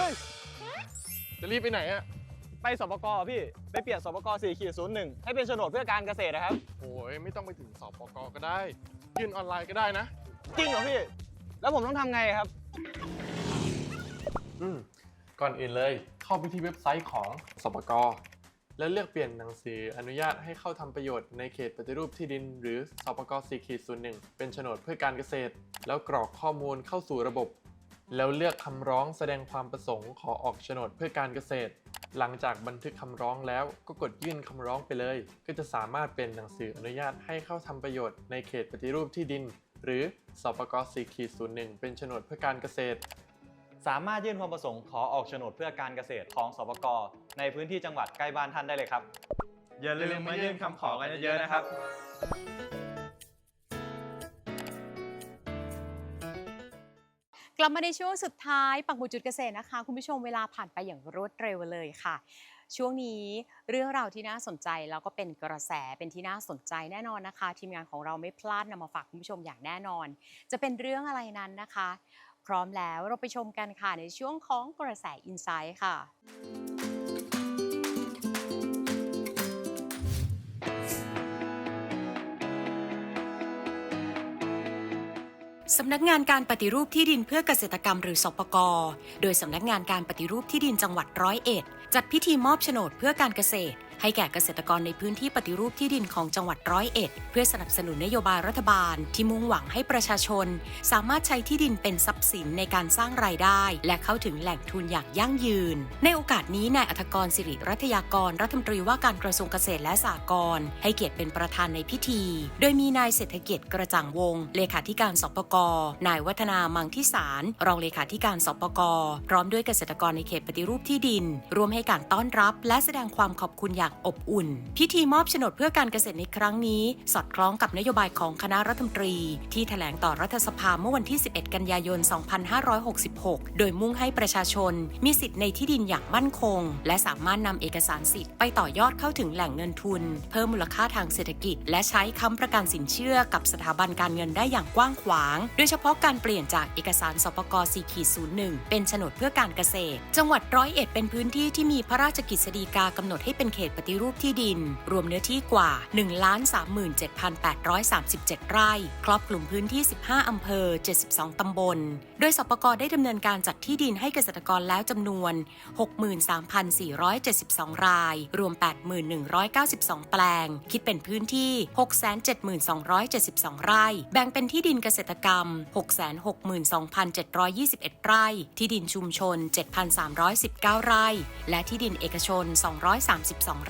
ฮ้ย จะรีบไปไหนอะไปสปกพี่ ไปเปลี่ยนสปก4ขีด01 ให้เป็นโฉนดเพื่อการเกษตรนะครับ โอ้ยไม่ต้องไปถึงสปกก็ได้ ยื่นออนไลน์ก็ได้นะ จริงเหรอพี่ แล้วผมต้องทำไงครับ อืมก่อนอื่นเลยเข้าไปที่เว็บไซต์ของสปกแล้วเลือกเปลี่ยนหนังสืออนุญาตให้เข้าทำประโยชน์ในเขตปฏิรูปที่ดิน หรือสปก4ขีด01 เป็นโฉนดเพื่อการเกษตร แล้วกรอกข้อมูลเข้าสู่ระบบ แล้วเลือกคำร้องแสดงความประสงค์ขอออกโฉนดเพื่อการเกษตร หลังจากบันทึกคำร้องแล้วก็กดยื่นคำร้องไปเลย ก็จะสามารถเป็นหนังสืออนุญาตให้เข้าทำประโยชน์ในเขตปฏิรูปที่ดิน หรือสปก4ขีด01 เป็นโฉนดเพื่อการเกษตร สามารถยื่นความประสงค์ขอออกโฉนดเพื่อการเกษตรของสปกในพื้นที่จังหวัดใกล้บ้านท่านได้เลยครับอย่าลืมมายื่นคำขอกันเยอะๆนะครับ กลับมาในช่วงสุดท้ายปักหมุดจุดเกษตรนะคะ คุณผู้ชมเวลาผ่านไปอย่างรวดเร็วเลยค่ะ ช่วงนี้เรื่องราวที่น่าสนใจแล้วก็เป็นกระแสเป็นที่น่าสนใจแน่นอนนะคะ ทีมงานของเราไม่พลาดนำมาฝากคุณผู้ชมอย่างแน่นอน จะเป็นเรื่องอะไรนั้นนะคะ พร้อมแล้วเราไปชมกันค่ะในช่วงของกระแสอินไซต์ค่ะ สำนักงานการปฏิรูปที่ดินเพื่อเกษตรกรรมหรือสปกโดยสำนักงานการปฏิรูปที่ดินจังหวัดร้อยเอ็ด จัดพิธีมอบโฉนดเพื่อการเกษตร ให้แก่เกษตรกรในพื้นที่ปฏิรูปที่ดินของจังหวัดร้อยเอ็ด เพื่อสนับสนุนนโยบายรัฐบาล ที่มุ่งหวังให้ประชาชน สามารถใช้ที่ดินเป็นทรัพย์สินในการสร้างรายได้ และเข้าถึงแหล่งทุนอย่างยั่งยืน ในโอกาสนี้นายอัธกรสิริรัตยากรรัฐมนตรีว่าการกระทรวงเกษตรและสหกรณ์ให้เกียรติเป็นประธานในพิธี โดยมีนายเศรษฐกิจกระจ่างวงศ์เลขาธิการสปกนายวัฒนามังทิสาร รองเลขาธิการสปกพร้อมด้วยเกษตรกรในเขตปฏิรูปที่ดินรวมให้การต้อนรับ และแสดงความขอบคุณอย่างอบอุ่น พิธีมอบโฉนดเพื่อการเกษตรในครั้งนี้ สอดคล้องกับนโยบายของคณะรัฐมนตรี ที่แถลงต่อรัฐสภาเมื่อวันที่ 11 กันยายน 2566 โดยมุ่งให้ประชาชน มีสิทธิ์ในที่ดินอย่างมั่นคง และสามารถนำเอกสารสิทธิ์ไปต่อยอดเข้าถึงแหล่งเงินทุน เพิ่มมูลค่าทางเศรษฐกิจ และใช้ค้ำประกันสินเชื่อกับสถาบันการเงินได้อย่างกว้างขวาง โดยเฉพาะการเปลี่ยนจากเอกสารสปก4.01 เป็นโฉนดเพื่อการเกษตร จังหวัดร้อยเอ็ดเป็นพื้นที่ที่มีพระราชกิจสีกากำหนดให้เป็นเขตฏิรูปที่ดิน รวมเนื้อที่กว่า 1,37,837 ไร่ ครอบคลุมพื้นที่ 15 อำเภอ 72 ตำบล โดยสปกได้ดำเนินการจัดที่ดินให้เกษตรกรแล้วจำนวน 63,472 ราย รวม 8,192 แปลง คิดเป็นพื้นที่ 672,272 ไร่ แบ่งเป็นที่ดินเกษตรกรรม 662,721 ไร่ ที่ดินชุมชน 7,319 ไร่ และที่ดินเอกชน 232 ไร่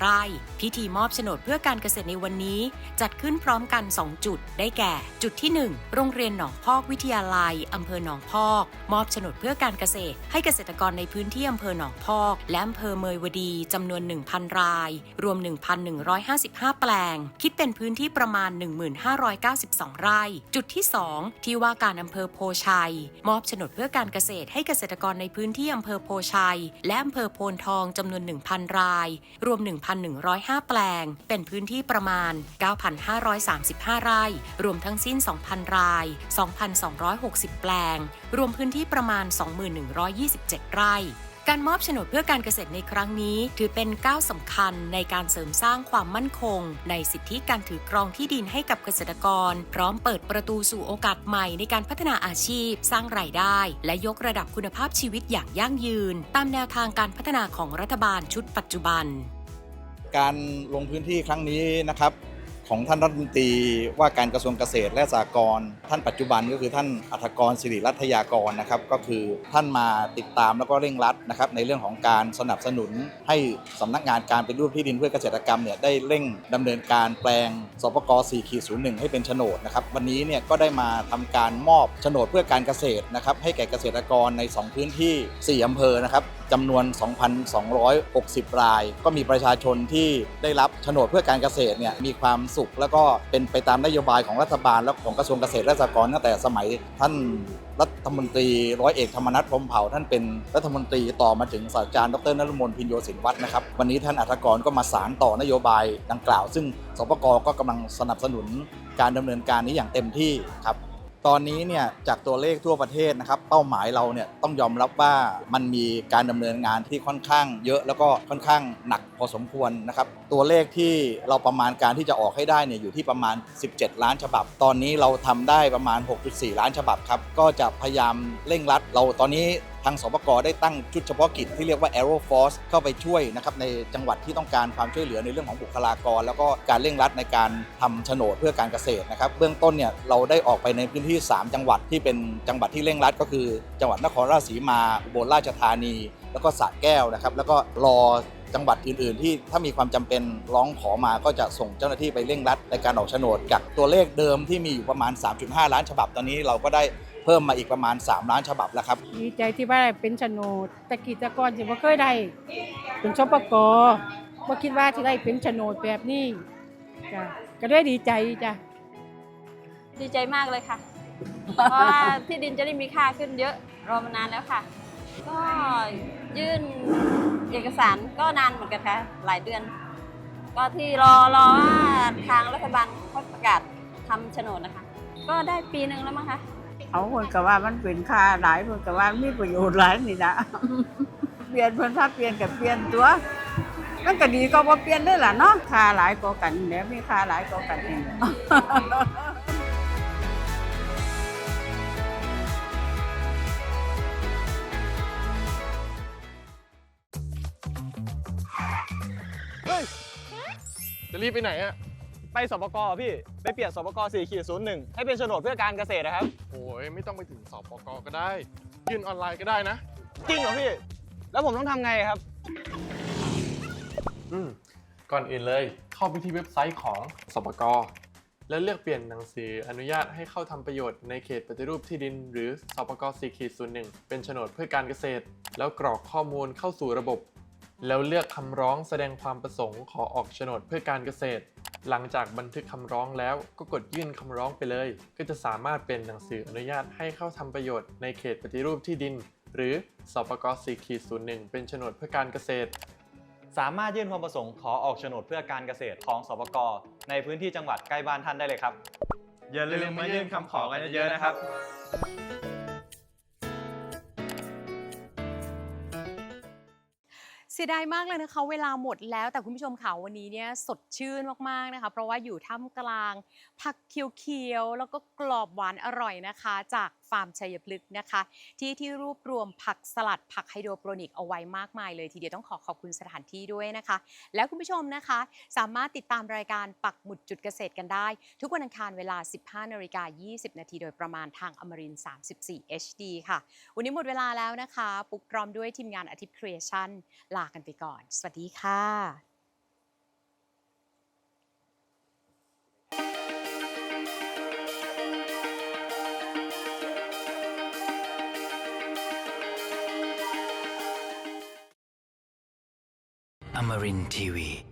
พิธีมอบโฉนดเพื่อการเกษตรในวันนี้ จัดขึ้นพร้อมกัน 2 จุด ได้แก่ จุดที่ 1 โรงเรียนหนองพอกวิทยาลัย อำเภอหนองพอก มอบโฉนดเพื่อการเกษตร ให้เกษตรกรในพื้นที่อำเภอหนองพอก และอำเภอเมยวดีจำนวน 1,000 ราย รวม 1,155 แปลง คิดเป็นพื้นที่ประมาณ 1,592 ไร่ จุดที่ 2 ที่ว่าการอำเภอโพชัย มอบโฉนดเพื่อการเกษตรให้เกษตรกรในพื้นที่อำเภอโพชัย และอำเภอโพนทองจำนวน 1,000 ราย รวม1,105 แปลง เป็นพื้นที่ประมาณ 9,535 ไร่ รวมทั้งสิ้น 2,000 ราย 2,260 แปลง รวมพื้นที่ประมาณ2,127 ไร่การมอบโฉนดเพื่อการเกษตรในครั้งนี้ ถือเป็นก้าวสำคัญในการเสริมสร้างความมั่นคง ในสิทธิการถือครองที่ดินให้กับเกษตรกร พร้อมเปิดประตูสู่โอกาสใหม่ในการพัฒนาอาชีพ สร้างรายได้ และยกระดับคุณภาพชีวิตอย่างยั่งยืน ตามแนวทางการพัฒนาของรัฐบาลชุดปัจจุบัน การลงพื้นที่ครั้งนี้นะครับของท่านรัฐมนตรีว่าการกระทรวงเกษตรและสหกรณ์ท่านปัจจุบันก็คือท่านอัธกรสิริรัตยากรนะครับ ก็คือท่านมาติดตามแล้วก็เร่งรัดนะครับ ในเรื่องของการสนับสนุนให้สำนักงานการเป็นรูปที่ดินเพื่อเกษตรกรรมเนี่ยได้เร่งดำเนินการแปลงสปก4.01ให้เป็นโฉนดนะครับ วันนี้เนี่ยก็ได้มาทำการมอบโฉนดเพื่อการเกษตรนะครับให้แก่เกษตรกรใน 2 พื้นที่ 4อำเภอนะครับ จำนวน 2,260 ราย ก็มีประชาชนที่ได้รับโฉนดเพื่อการเกษตรเนี่ยมีความสุข แล้วก็เป็นไปตามนโยบายของรัฐบาลและของกระทรวงเกษตรและสหกรณ์ตั้งแต่สมัยท่านรัฐมนตรีร้อยเอกธรรมนัฐพรหมเผ่า ท่านเป็นรัฐมนตรีต่อมาถึงศาสตราจารย์ดรนฤมลพินโยสินวัฒน์นะครับวันนี้ท่านอัธกรก็มาสารต่อนโยบายดังกล่าว ซึ่งสปกก็กำลังสนับสนุนการดำเนินการนี้อย่างเต็มที่ครับ ตอนนี้เนี่ยจากตัวเลขทั่วประเทศนะครับเป้าหมายเราเนี่ยต้องยอมรับว่ามันมีการดำเนินงานที่ค่อนข้างเยอะแล้วก็ค่อนข้างหนักพอสมควรนะครับตัวเลขที่เราประมาณการที่จะออกให้ได้เนี่ยอยู่ที่ประมาณ 17 ล้านฉบับ ตอนนี้เราทำได้ประมาณ 6.4 ล้านฉบับครับก็จะพยายามเร่งรัดเราตอนนี้ ทางสปกได้ตั้งชุดเฉพาะกิจที่เรียกว่า Aero Force เข้าไปช่วยนะครับในจังหวัดที่ต้องการความช่วยเหลือในเรื่องของบุคลากร แล้วก็การเร่งรัดในการทำโฉนดเพื่อการเกษตรนะครับเบื้องต้นเนี่ยเราได้ออกไปในพื้นที่ 3 จังหวัดที่เป็นจังหวัดที่เร่งรัด ก็คือ จังหวัดนครราชสีมาอุบลราชธานี แล้วก็สระแก้วนะครับแล้วก็รอจังหวัดอื่น ๆ ที่ถ้ามีความจำเป็นร้องขอมาก็จะส่งเจ้าหน้าที่ไปเร่งรัดในการออกโฉนดจากตัวเลขเดิมที่มีอยู่ประมาณ 3.5 ล้านฉบับตอนนี้เราก็ได้ เพิ่มมาอีกประมาณ 3 ล้านฉบับแล้วครับ ดีใจที่ว่าได้เป็นโฉนดตะกี้แตะกอนสิบ่เคยได้เป็นชปกบ่คิดว่าจะได้เป็นโฉนดแบบนี้จ้ะก็ได้ดีใจจ้ะดีใจมากเลยค่ะ เพราะว่าที่ดินจะได้มีค่าขึ้นเยอะรอมานานแล้วค่ะ ก็ยื่นเอกสารก็นานเหมือนกันค่ะ หลายเดือน ก็ที่รอรอว่าทางรัฐบาลเขาประกาศทำโฉนดนะคะ ก็ได้ปีหนึ่งแล้วมั้งคะ เอาคนก็ว่ามันเป็นค่าหลายคนก็ว่ามีประโยชน์หลายนี่นะเปลี่ยนเพิ่นถ้าเปลี่ยนกับเปลี่ยนตัวมันก็ดีก็บ่เปลี่ยนได้ล่ะเนาะค่าหลายกว่ากันแหล้วมีค่าหลายกว่ากันเองจะรีบไปไหนอะ ไปสปกพี่ ไปเปลี่ยนสปก4ขีด01 ให้เป็นโฉนดเพื่อการเกษตรนะครับ โอ้ยไม่ต้องไปถึงสปกก็ได้ ยื่นออนไลน์ก็ได้นะ จริงเหรอพี่ แล้วผมต้องทำไงครับ อืมก่อนอื่นเลยเข้าไปที่เว็บไซต์ของสปกแล้วเลือกเปลี่ยนหนังสืออนุญาตให้เข้าทำประโยชน์ในเขตปฏิรูปที่ดิน หรือสปก4ขีด01 เป็นโฉนดเพื่อการเกษตร แล้วกรอกข้อมูลเข้าสู่ระบบ แล้วเลือกคำร้องแสดงความประสงค์ขอออกโฉนดเพื่อการเกษตร หลังจากบันทึกคำร้องแล้วก็กดยื่นคำร้องไปเลย ก็จะสามารถเป็นหนังสืออนุญาตให้เข้าทำประโยชน์ในเขตปฏิรูปที่ดิน หรือสปก4ขีด01เป็นโฉนดเพื่อการเกษตร สามารถยื่นความประสงค์ขอออกโฉนดเพื่อการเกษตรของสปกในพื้นที่จังหวัดใกล้บ้านท่านได้เลยครับอย่าลืมมายื่นคำขอกันเยอะๆนะครับ สียดายมากเลยนะคะ เวลาหมดแล้วแต่คุณผู้ชมค่ะวันนี้เนี่ยสดชื่นมากๆนะคะ เพราะว่าอยู่ท่ามกลางผักเขียวๆแล้วก็กรอบหวานอร่อยนะคะ จาก ฟาร์มชัยพฤกษ์นะคะ ที่ที่รวบรวมผักสลัดผักไฮโดรโปรนิกเอาไว้มากมายเลยทีเดียวต้องขอขอบคุณสถานที่ด้วยนะคะ แล้วคุณผู้ชมนะคะ สามารถติดตามรายการปักหมุดจุดเกษตรกันได้ ทุกวันอังคารเวลา 15นาฬิกา20 นาทีโดยประมาณทางอมรินทร์34 HD ค่ะ วันนี้หมดเวลาแล้วนะคะ ปุกพร้อมด้วยทีมงานอาทิตย์ครีเอชั่นลากันไปก่อน สวัสดีค่ะ Amarin Tiwi.